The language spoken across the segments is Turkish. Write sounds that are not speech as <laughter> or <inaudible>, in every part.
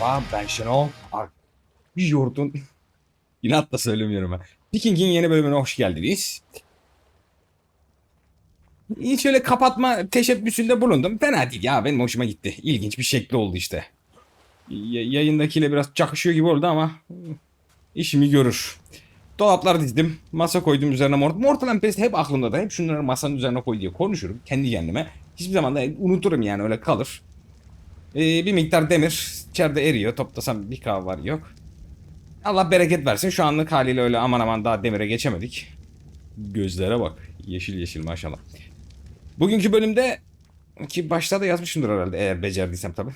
merhaba ben Şenol. Bir yurdun <laughs> inatla söylemiyorum ben. Viking'in yeni bölümüne hoş geldiniz. İyi şöyle kapatma teşebbüsünde bulundum. Fena değil ya benim hoşuma gitti. İlginç bir şekli oldu işte. Y- yayındakiyle biraz çakışıyor gibi oldu ama işimi görür. Dolaplar dizdim. Masa koydum üzerine mort. Mortal and hep aklımda da. Hep şunları masanın üzerine koy diye konuşurum. Kendi kendime. Hiçbir zaman da unuturum yani öyle kalır. Ee, bir miktar demir içeride eriyor. Toplasam bir kahve var yok. Allah bereket versin. Şu anlık haliyle öyle aman aman daha demire geçemedik. Gözlere bak. Yeşil yeşil maşallah. Bugünkü bölümde ki başta da yazmışımdır herhalde eğer becerdiysem tabi.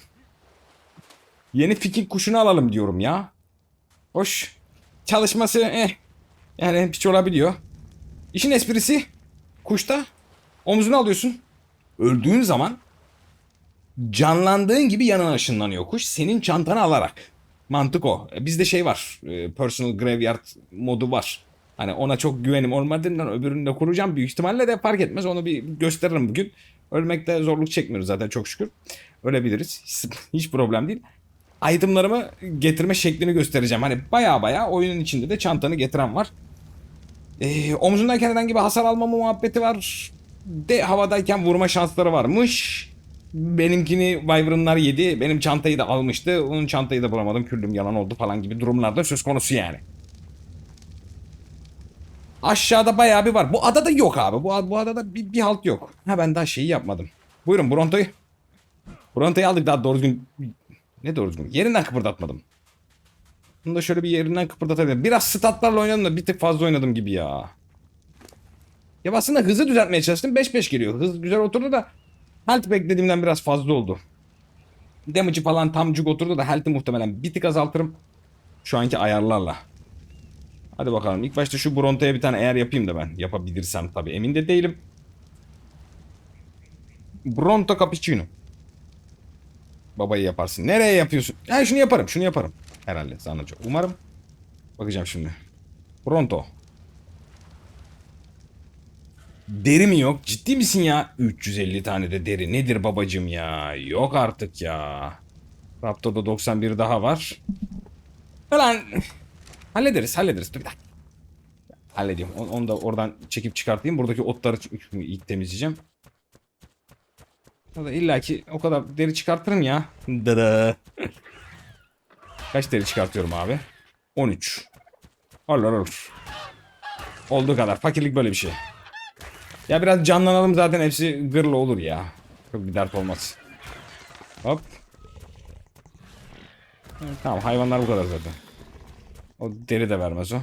Yeni fikir kuşunu alalım diyorum ya. Hoş. Çalışması eh. Yani hiç olabiliyor. İşin esprisi kuşta omzunu alıyorsun. Öldüğün zaman canlandığın gibi yanına ışınlanıyor kuş senin çantanı alarak. Mantık o. E, Bizde şey var. e, Personal Graveyard modu var. Hani ona çok güvenim olmadığından öbürünü de kuracağım. Büyük ihtimalle de fark etmez. Onu bir gösteririm bugün. Ölmekte zorluk çekmiyoruz zaten çok şükür. Ölebiliriz. Hiç- problem değil. Itemlarımı getirme şeklini göstereceğim. Hani baya baya oyunun içinde de çantanı getiren var. Ee, omzundayken herhangi bir hasar almama muhabbeti var. De havadayken vurma şansları varmış. Benimkini Wyvern'lar yedi. Benim çantayı da almıştı. Onun çantayı da bulamadım. Küllüm yalan oldu falan gibi durumlarda söz konusu yani. Aşağıda bayağı bir var. Bu adada yok abi. Bu, bu adada bir, bir halt yok. Ha ben daha şeyi yapmadım. Buyurun Bronto'yu. Bronto'yu aldık daha doğru düzgün. Ne doğru düzgün? Yerinden kıpırdatmadım. Bunu da şöyle bir yerinden kıpırdatabilirim. Biraz statlarla oynadım da bir tık fazla oynadım gibi ya. Ya aslında hızı düzeltmeye çalıştım. 5-5 geliyor. Hız güzel oturdu da health beklediğimden biraz fazla oldu. Damage'ı falan tam cuk oturdu da health'ı muhtemelen bir tık azaltırım. Şu anki ayarlarla. Hadi bakalım. İlk başta şu Bronto'ya bir tane eğer yapayım da ben. Yapabilirsem tabii. Emin de değilim. Bronto Cappuccino. Babayı yaparsın. Nereye yapıyorsun? Ha şunu yaparım. Şunu yaparım. Herhalde sanırım. Umarım. Bakacağım şimdi. Pronto. Deri mi yok? Ciddi misin ya? 350 tane de deri. Nedir babacım ya? Yok artık ya. Raptor'da 91 daha var. Ulan. Hallederiz hallederiz. Dur bir dakika. Halledeyim. Onu, da oradan çekip çıkartayım. Buradaki otları ilk temizleyeceğim. O da illaki o kadar deri çıkartırım ya. Dada. Kaç deri çıkartıyorum abi? 13. Olur olur. Olduğu kadar. Fakirlik böyle bir şey. Ya biraz canlanalım zaten hepsi gırla olur ya. Çok bir dert olmaz. Hop. Evet, Tamam hayvanlar bu kadar zaten. O deri de vermez o.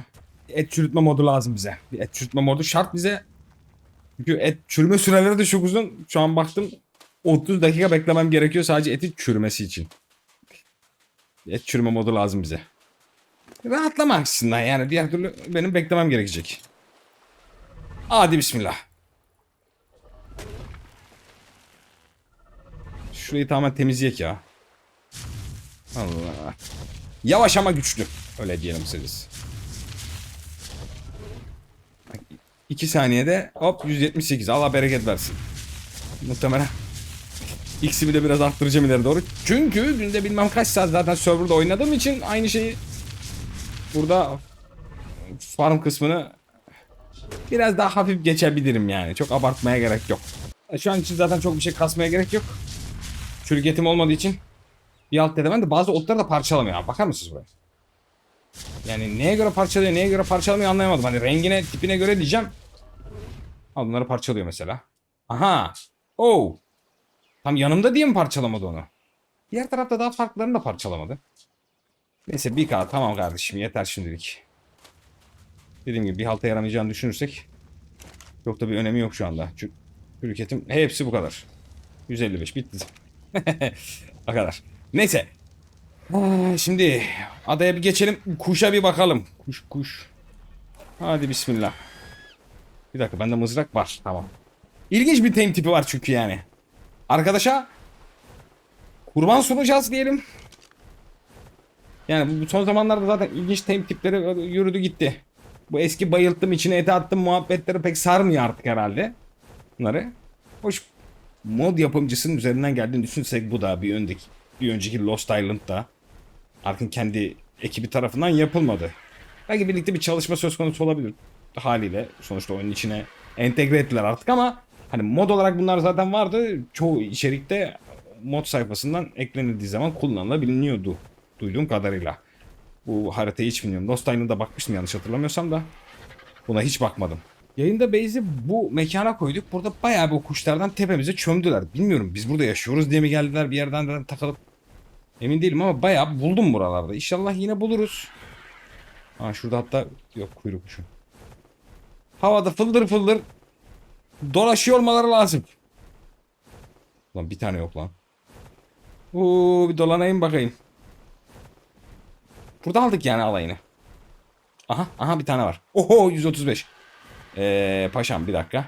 Et çürütme modu lazım bize. Bir et çürütme modu şart bize. Çünkü et çürüme süreleri de çok uzun. Şu an baktım 30 dakika beklemem gerekiyor sadece eti çürümesi için. Et çürüme modu lazım bize. Rahatlama açısından yani diğer türlü benim beklemem gerekecek. Hadi bismillah. Şurayı tamamen temizleyek ya. Allah. Yavaş ama güçlü. Öyle diyelim siz. 2 saniyede hop 178. Allah bereket versin. Muhtemelen X'imi de biraz arttıracağım ileri doğru. Çünkü günde bilmem kaç saat zaten serverda oynadığım için aynı şeyi burada farm kısmını biraz daha hafif geçebilirim yani. Çok abartmaya gerek yok. Şu an için zaten çok bir şey kasmaya gerek yok. Çürüketim olmadığı için bir alt dedemen de bazı otları da parçalamıyor. abi. Bakar mısınız buraya? Yani neye göre parçalıyor, neye göre parçalamıyor anlayamadım. Hani rengine, tipine göre diyeceğim. Al bunları parçalıyor mesela. Aha. Oh. Tam yanımda diye mi parçalamadı onu? Diğer tarafta daha farklarını da parçalamadı. Neyse bir kağıt tamam kardeşim yeter şimdilik. Dediğim gibi bir halta yaramayacağını düşünürsek çok da bir önemi yok şu anda. Çünkü ülketim hepsi bu kadar. 155 bitti. <laughs> o kadar. Neyse. Aa, Şimdi adaya bir geçelim. Kuşa bir bakalım. Kuş kuş. Hadi bismillah. Bir dakika bende mızrak var. Tamam. İlginç bir tame tipi var çünkü yani. Arkadaşa kurban sunacağız diyelim. Yani bu son zamanlarda zaten ilginç tame tipleri yürüdü gitti. Bu eski bayılttım içine ete attım muhabbetleri pek sarmıyor artık herhalde. Bunları. Hoş mod yapımcısının üzerinden geldiğini düşünsek bu da bir öndeki bir önceki Lost Island'da Ark'ın kendi ekibi tarafından yapılmadı. Belki birlikte bir çalışma söz konusu olabilir haliyle. Sonuçta oyunun içine entegre ettiler artık ama hani mod olarak bunlar zaten vardı. Çoğu içerikte mod sayfasından eklenildiği zaman kullanılabiliyordu. Duyduğum kadarıyla. Bu haritayı hiç bilmiyorum. Lost Island'a bakmıştım yanlış hatırlamıyorsam da. Buna hiç bakmadım. Yayında base'i bu mekana koyduk. Burada bayağı bir kuşlardan tepemize çömdüler. Bilmiyorum biz burada yaşıyoruz diye mi geldiler bir yerden de takılıp. Emin değilim ama bayağı buldum buralarda. İnşallah yine buluruz. Ha şurada hatta yok kuyruk kuşu. Havada fıldır fıldır dolaşıyor olmaları lazım. Lan bir tane yok lan. Oo bir dolanayım bakayım. Burada aldık yani alayını. Aha aha bir tane var. Oho 135. Ee, paşam bir dakika.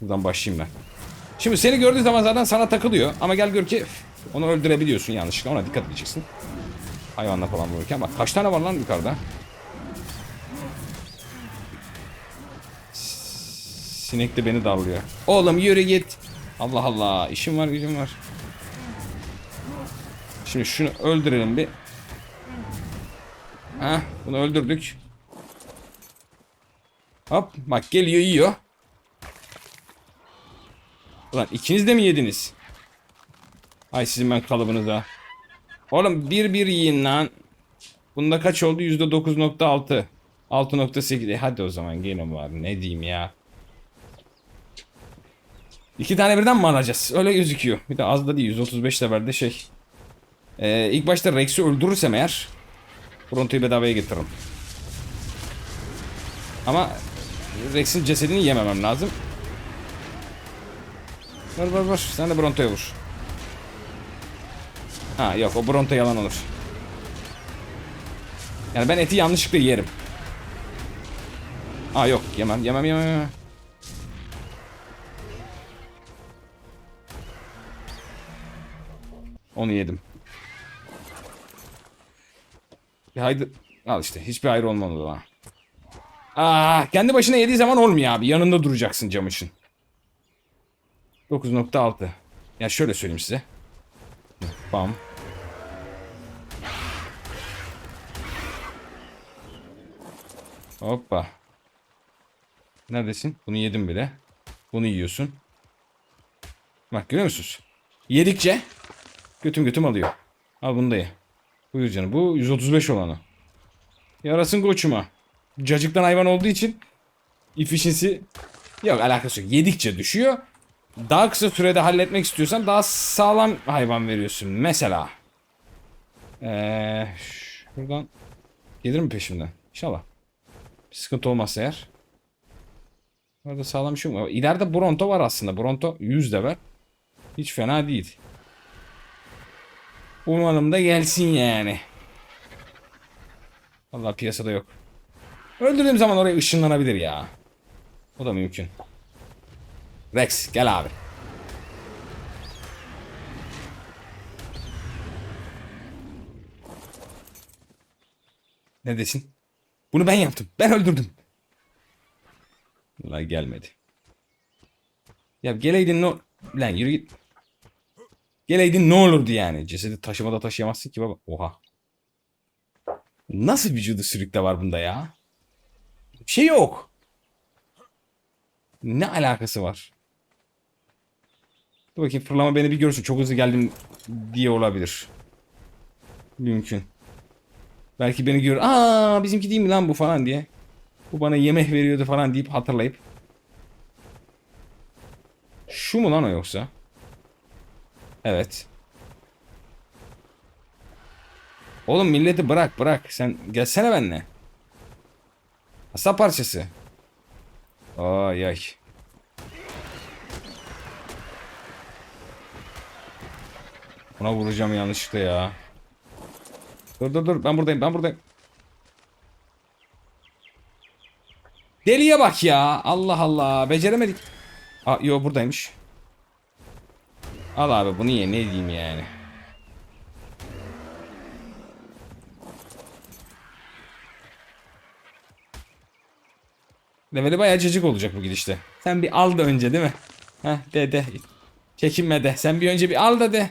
Buradan başlayayım ben. Şimdi seni gördüğü zaman zaten sana takılıyor. Ama gel gör ki onu öldürebiliyorsun yanlışlıkla. Ona dikkat edeceksin. Hayvanla falan vururken. Bak kaç tane var lan yukarıda. Sinek de beni darlıyor. Oğlum yürü git. Allah Allah. işim var gücüm var. Şimdi şunu öldürelim bir. Heh, bunu öldürdük. Hop bak geliyor yiyor. Ulan ikiniz de mi yediniz? Ay sizin ben kalıbınıza. Oğlum bir bir yiyin lan. Bunda kaç oldu? Yüzde 9.6. 6.8. E hadi o zaman gene var. Ne diyeyim ya. İki tane birden mi alacağız? Öyle gözüküyor. Bir de az da değil. 135 levelde şey. Ee, ilk başta Rex'i öldürürsem eğer Bronto'yu bedavaya getiririm. Ama Rex'in cesedini yememem lazım. Vur vur vur. Sen de Bronto'ya vur. Ha yok o Bronto yalan olur. Yani ben eti yanlışlıkla yerim. Aa yok yemem yemem yemem yemem. Onu yedim. Bir haydi... Al işte hiçbir ayrı olmadı ha. Aa, kendi başına yediği zaman olmuyor abi. Yanında duracaksın cam için. 9.6. Ya şöyle söyleyeyim size. Bam. Hoppa. Neredesin? Bunu yedim bile. Bunu yiyorsun. Bak görüyor musunuz? Yedikçe götüm götüm alıyor. Al bunu da ye. Buyur canım. Bu 135 olanı. Yarasın koçuma. Cacıktan hayvan olduğu için efficiency yok alakası yok. Yedikçe düşüyor. Daha kısa sürede halletmek istiyorsan daha sağlam hayvan veriyorsun. Mesela. Ee, şuradan gelir mi peşimden? İnşallah. Bir sıkıntı olmazsa eğer. Orada sağlam bir şey yok. İleride Bronto var aslında. Bronto 100 de ver. Hiç fena değil. Umarım da gelsin yani. Vallahi piyasada yok. Öldürdüğüm zaman oraya ışınlanabilir ya. O da mümkün. Rex gel abi. Neredesin? Bunu ben yaptım. Ben öldürdüm. La gelmedi. Ya geleydin ne... Lan yürü git. Geleydin ne olurdu yani? Cesedi taşımada taşıyamazsın ki baba. Oha. Nasıl vücudu sürükle var bunda ya? Bir şey yok. Ne alakası var? Dur bakayım fırlama beni bir görsün. Çok hızlı geldim diye olabilir. Mümkün. Belki beni gör. Aa bizimki değil mi lan bu falan diye. Bu bana yemek veriyordu falan deyip hatırlayıp. Şu mu lan o yoksa? Evet. Oğlum milleti bırak bırak. Sen gelsene benimle. Asa parçası. Ay ay. Ona vuracağım yanlışlıkla ya. Dur dur dur ben buradayım ben buradayım. Deliye bak ya. Allah Allah. Beceremedik. Aa yo buradaymış. Al abi bunu ye ne diyeyim yani. Leveli bayağı cacık olacak bu gidişte. Sen bir al da önce değil mi? Heh de de. Çekinme de. Sen bir önce bir al da de.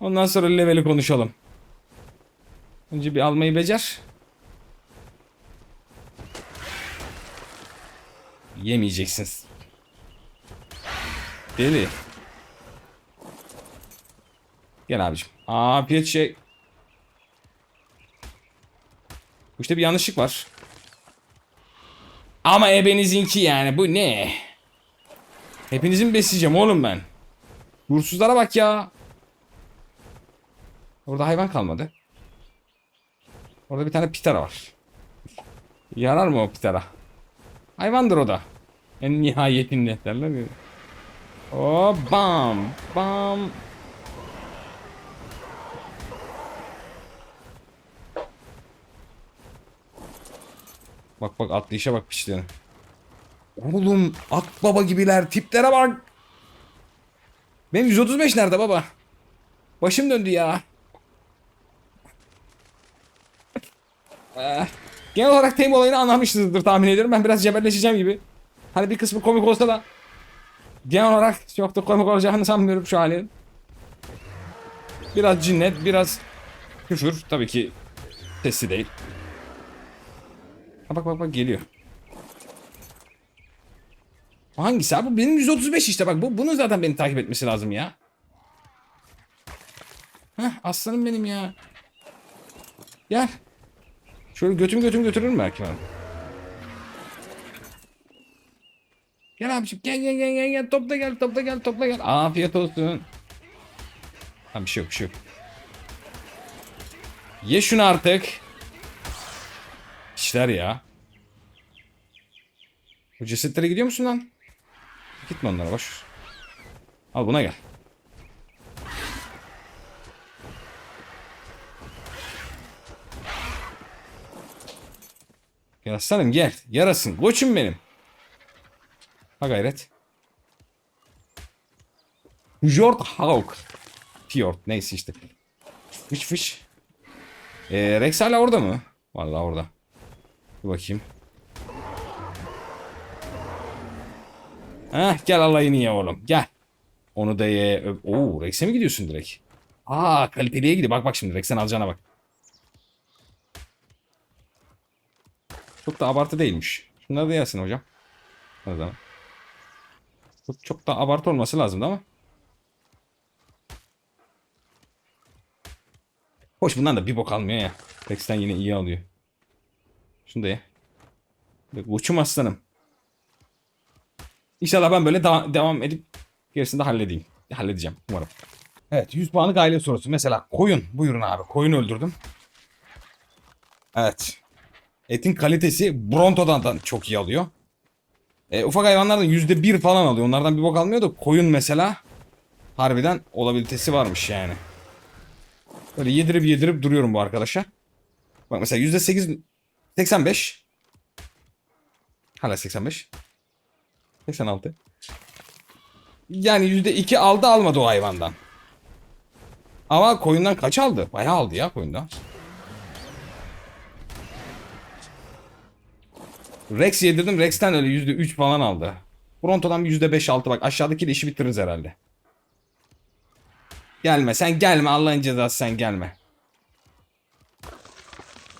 Ondan sonra leveli konuşalım. Önce bir almayı becer. Yemeyeceksiniz. Deli. Gel abicim. Afiyet şey. Bu işte bir yanlışlık var. Ama ebenizinki yani bu ne? Hepinizi mi besleyeceğim oğlum ben? Gursuzlara bak ya. Orada hayvan kalmadı. Orada bir tane pitara var. Yarar mı o pitara? Hayvandır o da. En nihayetinde derler ya. Oh bam bam. Bak bak atlayışa bak piçlerin. Oğlum akbaba gibiler tiplere bak. Benim 135 nerede baba? Başım döndü ya. Eh, genel olarak Tame olayını anlamışsınızdır tahmin ediyorum. Ben biraz cebelleşeceğim gibi. Hani bir kısmı komik olsa da genel olarak çok da komik olacağını sanmıyorum şu halin. Biraz cinnet, biraz küfür. Tabii ki sesli değil. Ha bak bak bak geliyor. Hangisi abi? Benim 135 işte bak. Bu, bunun zaten beni takip etmesi lazım ya. Heh aslanım benim ya. Gel. Şöyle götüm götüm götürürüm belki ben. Gel abiciğim gel gel gel gel gel topla gel topla gel topla gel. Afiyet olsun. Ha bir şey yok bir şey yok. Ye şunu artık. İşler ya. Bu cesetlere gidiyor musun lan? Gitme onlara boş. Al buna gel. Gel aslanım gel. Yarasın. Koçum benim. Ha gayret. Jort Hawk. Fjord neyse işte. Fış fış. Ee, Rex hala orada mı? Vallahi orada. Bakayım. Heh gel alayını ye oğlum gel. Onu da ye. Oo Rex'e mi gidiyorsun direkt? Aa kaliteliye gidiyor. Bak bak şimdi Rex'ten alacağına bak. Çok da abartı değilmiş. Şunları da yersin hocam. O zaman. Çok, çok da abartı olması lazımdı ama. Hoş bundan da bir bok almıyor ya. Rex'ten yine iyi alıyor. Şunu ye. Uçum aslanım. İnşallah ben böyle da- devam edip gerisini de halledeyim. Halledeceğim umarım. Evet 100 puanlık aile sorusu. Mesela koyun. Buyurun abi. Koyun öldürdüm. Evet. Etin kalitesi Bronto'dan da çok iyi alıyor. E, ufak hayvanlardan %1 falan alıyor. Onlardan bir bok almıyor da koyun mesela harbiden olabilitesi varmış yani. Böyle yedirip yedirip duruyorum bu arkadaşa. Bak mesela %8 85 Hala 85 86 Yani %2 aldı almadı o hayvandan. Ama koyundan kaç aldı? Bayağı aldı ya koyundan. Rex yedirdim. Rex'ten öyle %3 falan aldı. Bronto'dan bir %5-6 bak. Aşağıdaki de işi bitiririz herhalde. Gelme sen gelme Allah'ın cezası sen gelme.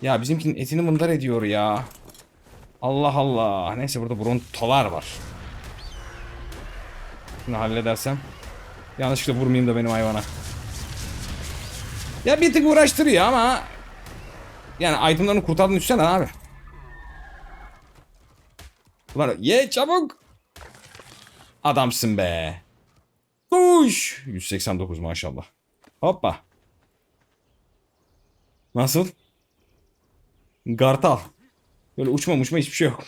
Ya bizimkinin etini mındar ediyor ya. Allah Allah. Neyse burada brontolar var. Şunu halledersem. Yanlışlıkla vurmayayım da benim hayvana. Ya bir tık uğraştırıyor ama. Yani itemlarını kurtardın düşsene abi. Ulan ye çabuk. Adamsın be. Kuş. 189 maşallah. Hoppa. Nasıl? Gartal. Böyle uçma uçma hiçbir şey yok.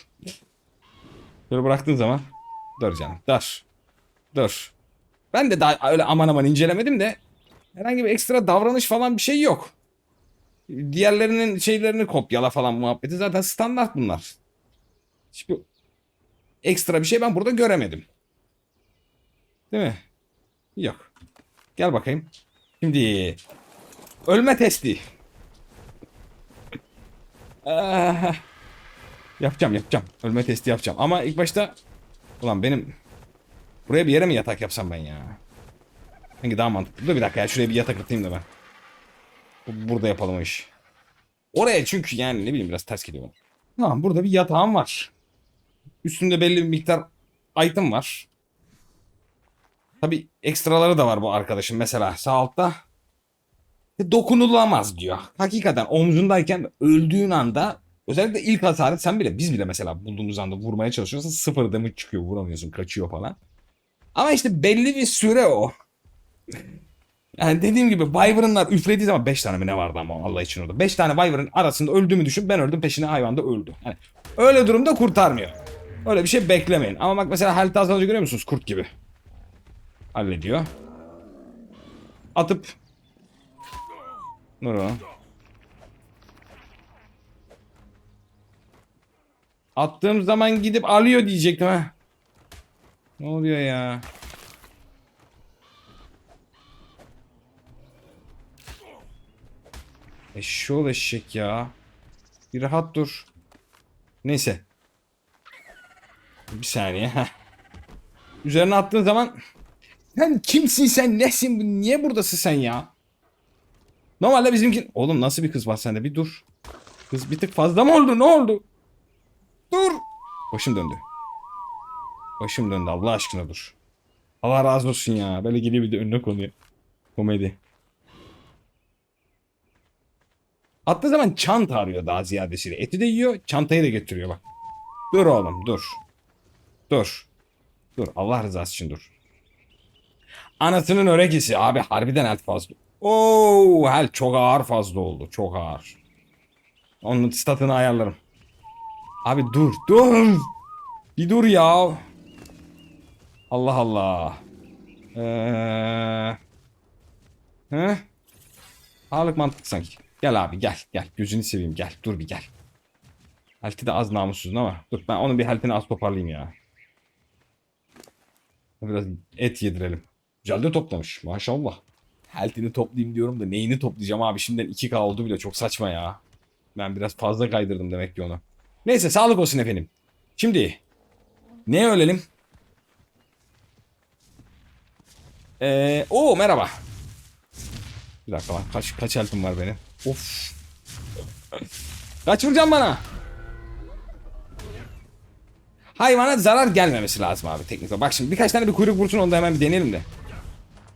Böyle bıraktığın zaman. Dur canım dur. Dur. Ben de daha öyle aman aman incelemedim de. Herhangi bir ekstra davranış falan bir şey yok. Diğerlerinin şeylerini kopyala falan muhabbeti zaten standart bunlar. Hiçbir ekstra bir şey ben burada göremedim. Değil mi? Yok. Gel bakayım. Şimdi ölme testi. Ah, yapacağım yapacağım. Ölme testi yapacağım. Ama ilk başta ulan benim buraya bir yere mi yatak yapsam ben ya? Sanki daha mantıklı. Dur bir dakika ya şuraya bir yatak atayım da ben. Bu- Burada yapalım o işi. Oraya çünkü yani ne bileyim biraz ters geliyor. Tamam burada bir yatağım var. Üstünde belli bir miktar item var. Tabi ekstraları da var bu arkadaşın. Mesela sağ altta dokunulamaz diyor. Hakikaten omzundayken öldüğün anda özellikle ilk hasarı sen bile biz bile mesela bulduğumuz anda vurmaya çalışıyorsun sıfır damage çıkıyor vuramıyorsun kaçıyor falan. Ama işte belli bir süre o. Yani dediğim gibi Wyvern'lar üflediği zaman 5 tane mi ne vardı ama Allah için orada. 5 tane Wyvern arasında öldüğümü düşün. Ben öldüm peşine hayvan da öldü. Yani öyle durumda kurtarmıyor. Öyle bir şey beklemeyin. Ama bak mesela health azalınca görüyor musunuz? Kurt gibi. Hallediyor. Atıp. Dur o. Attığım zaman gidip alıyor diyecektim ha. Ne oluyor ya? Eşşoğlu eşek ya. Bir rahat dur. Neyse. Bir saniye. Üzerine attığın zaman sen kimsin sen nesin niye buradasın sen ya? Normalde bizimki... Oğlum nasıl bir kız var sende bir dur. Kız bir tık fazla mı oldu ne oldu? Dur. Başım döndü. Başım döndü Allah aşkına dur. Allah razı olsun ya. Böyle geliyor bir de önüne konuyor. Komedi. Attığı zaman çanta arıyor daha ziyadesiyle. Eti de yiyor, çantayı da getiriyor bak. Dur oğlum, dur. Dur. Dur, Allah rızası için dur. Anasının örekisi. Abi harbiden el fazla. Oo, hel çok ağır fazla oldu. Çok ağır. Onun statını ayarlarım. Abi dur, dur. Bir dur ya. Allah Allah. Eee... Heh? Ağırlık mantıklı sanki. Gel abi gel gel. Gözünü seveyim gel. Dur bir gel. Halti de az namussuzun ama. Dur ben onun bir haltini az toparlayayım ya. Biraz et yedirelim. Güzel de toplamış maşallah. Haltini toplayayım diyorum da neyini toplayacağım abi. Şimdiden 2K oldu bile çok saçma ya. Ben biraz fazla kaydırdım demek ki onu. Neyse sağlık olsun efendim. Şimdi ne ölelim? Ee, o merhaba. Bir dakika lan. Kaç, kaç elfim var benim? Of. Kaç vuracağım bana? Hayvana zarar gelmemesi lazım abi teknik. Bak şimdi birkaç tane bir kuyruk vursun onu da hemen bir deneyelim de.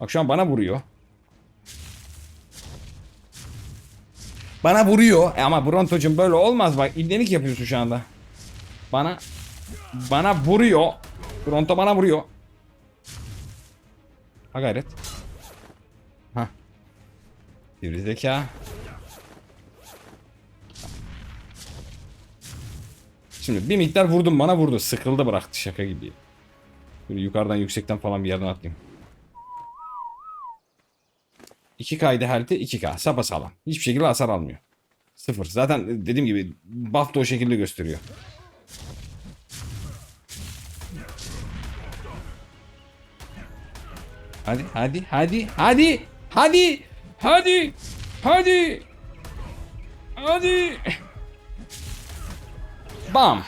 Bak şu an bana vuruyor. Bana vuruyor. E ama Bronto'cum böyle olmaz bak. İbnelik yapıyorsun şu anda. Bana bana vuruyor. Bronto bana vuruyor. Ha gayret. Ha. Sivri zeka. Şimdi bir miktar vurdum bana vurdu. Sıkıldı bıraktı şaka gibi. Böyle yukarıdan yüksekten falan bir yerden atlayayım. 2K'ydı health'i 2K. Sapasağlam. Hiçbir şekilde hasar almıyor. Sıfır. Zaten dediğim gibi buff da o şekilde gösteriyor. Hadi hadi hadi hadi hadi hadi hadi hadi Bam.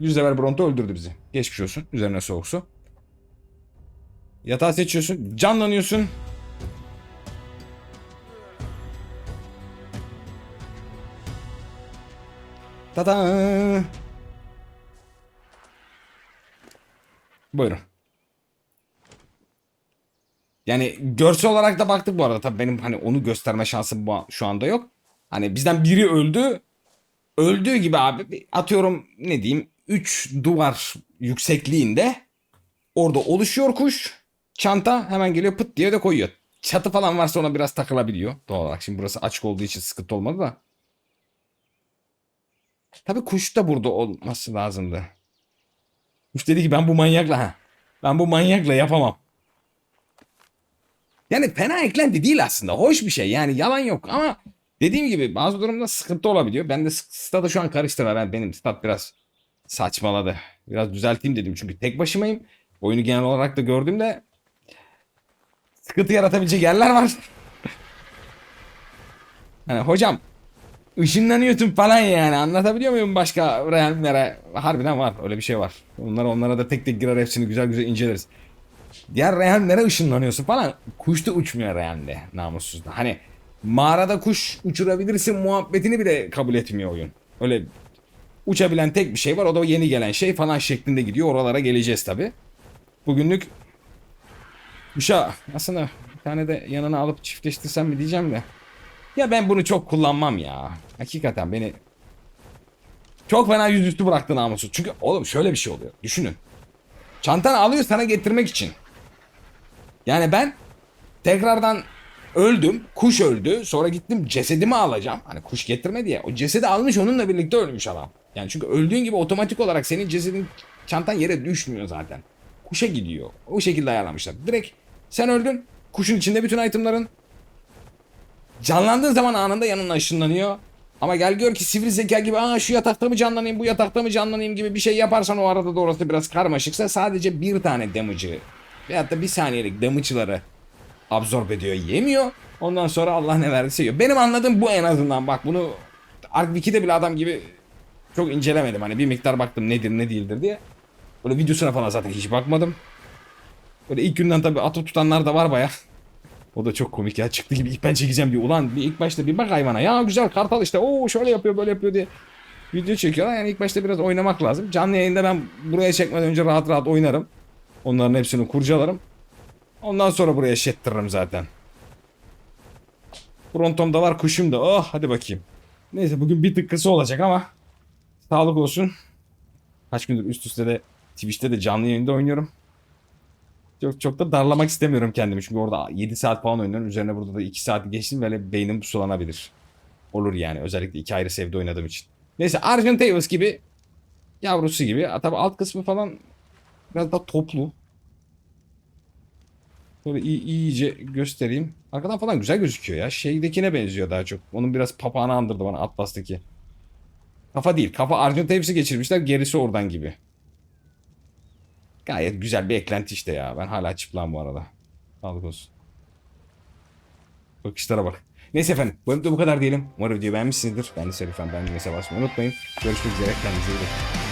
Yüz level Bronto öldürdü bizi. Geçmiş olsun. Üzerine soğuk su. Yatağı seçiyorsun. Canlanıyorsun. Tada. Buyurun. Yani görsel olarak da baktık bu arada. Tabii benim hani onu gösterme şansım şu anda yok. Hani bizden biri öldü. Öldüğü gibi abi atıyorum ne diyeyim 3 duvar yüksekliğinde orada oluşuyor kuş. Çanta hemen geliyor pıt diye de koyuyor. Çatı falan varsa ona biraz takılabiliyor doğal olarak. Şimdi burası açık olduğu için sıkıntı olmadı da. Tabii kuş da burada olması lazımdı. Kuş dedi ki ben bu manyakla ha. Ben bu manyakla yapamam. Yani fena eklenti değil aslında. Hoş bir şey. Yani yalan yok ama dediğim gibi bazı durumda sıkıntı olabiliyor. Ben de stadı şu an karıştırma. Ben benim stat biraz saçmaladı. Biraz düzelteyim dedim çünkü tek başımayım. Oyunu genel olarak da gördüğümde sıkıntı yaratabilecek yerler var. <laughs> hani hocam ışınlanıyorsun falan yani anlatabiliyor muyum başka realmlere? Harbiden var öyle bir şey var. Onlara onlara da tek tek girer hepsini güzel güzel inceleriz. Diğer realmlere ışınlanıyorsun falan. Kuş da uçmuyor realmde namussuzda. Hani mağarada kuş uçurabilirsin muhabbetini bile kabul etmiyor oyun. Öyle uçabilen tek bir şey var o da yeni gelen şey falan şeklinde gidiyor. Oralara geleceğiz tabi. Bugünlük Uşa aslında bir tane de yanına alıp çiftleştirsem mi diyeceğim de. Ya ben bunu çok kullanmam ya. Hakikaten beni çok fena yüzüstü bıraktı namusu. Çünkü oğlum şöyle bir şey oluyor. Düşünün. Çantanı alıyor sana getirmek için. Yani ben tekrardan öldüm. Kuş öldü. Sonra gittim cesedimi alacağım. Hani kuş getirme diye. O cesedi almış onunla birlikte ölmüş adam. Yani çünkü öldüğün gibi otomatik olarak senin cesedin çantan yere düşmüyor zaten. Kuşa gidiyor. O şekilde ayarlamışlar. Direkt sen öldün. Kuşun içinde bütün itemların. Canlandığın zaman anında yanına ışınlanıyor. Ama gel gör ki sivri zeka gibi Aa, şu yatakta mı canlanayım bu yatakta mı canlanayım gibi bir şey yaparsan o arada da orası biraz karmaşıksa sadece bir tane damage'ı veyahut da bir saniyelik damage'ları absorb ediyor yemiyor. Ondan sonra Allah ne verdiyse yiyor. Benim anladığım bu en azından bak bunu Ark 2'de bile adam gibi çok incelemedim. Hani bir miktar baktım nedir ne değildir diye. Böyle videosuna falan zaten hiç bakmadım. Böyle ilk günden tabii atı tutanlar da var baya. O da çok komik ya. Çıktı gibi ilk ben çekeceğim diye. Ulan bir ilk başta bir bak hayvana. Ya güzel kartal işte. Oo şöyle yapıyor böyle yapıyor diye. Video çekiyorlar. Yani ilk başta biraz oynamak lazım. Canlı yayında ben buraya çekmeden önce rahat rahat oynarım. Onların hepsini kurcalarım. Ondan sonra buraya şettiririm zaten. Brontom da var kuşum da. Oh hadi bakayım. Neyse bugün bir tık kısa olacak ama sağlık olsun. Kaç gündür üst üste de Twitch'te de canlı yayında oynuyorum. Çok çok da darlamak istemiyorum kendimi. Çünkü orada 7 saat falan oynuyorum. Üzerine burada da 2 saat geçtim. Böyle beynim sulanabilir. Olur yani. Özellikle iki ayrı sevde oynadığım için. Neyse Argent Tales gibi yavrusu gibi. Ha, Tabii alt kısmı falan biraz daha toplu. Böyle iyi, iyice göstereyim. Arkadan falan güzel gözüküyor ya. Şeydekine benziyor daha çok. Onun biraz papağanı andırdı bana Atlas'taki. Kafa değil. Kafa Argent Tales'i geçirmişler. Gerisi oradan gibi. Gayet güzel bir eklenti işte ya. Ben hala çıplağım bu arada. Sağlık olsun. Bakışlara bak. Neyse efendim. Bu bölümde bu kadar diyelim. Umarım videoyu beğenmişsinizdir. Ben de Serifem. Ben de basmayı unutmayın. Görüşmek üzere. Kendinize iyi bakın.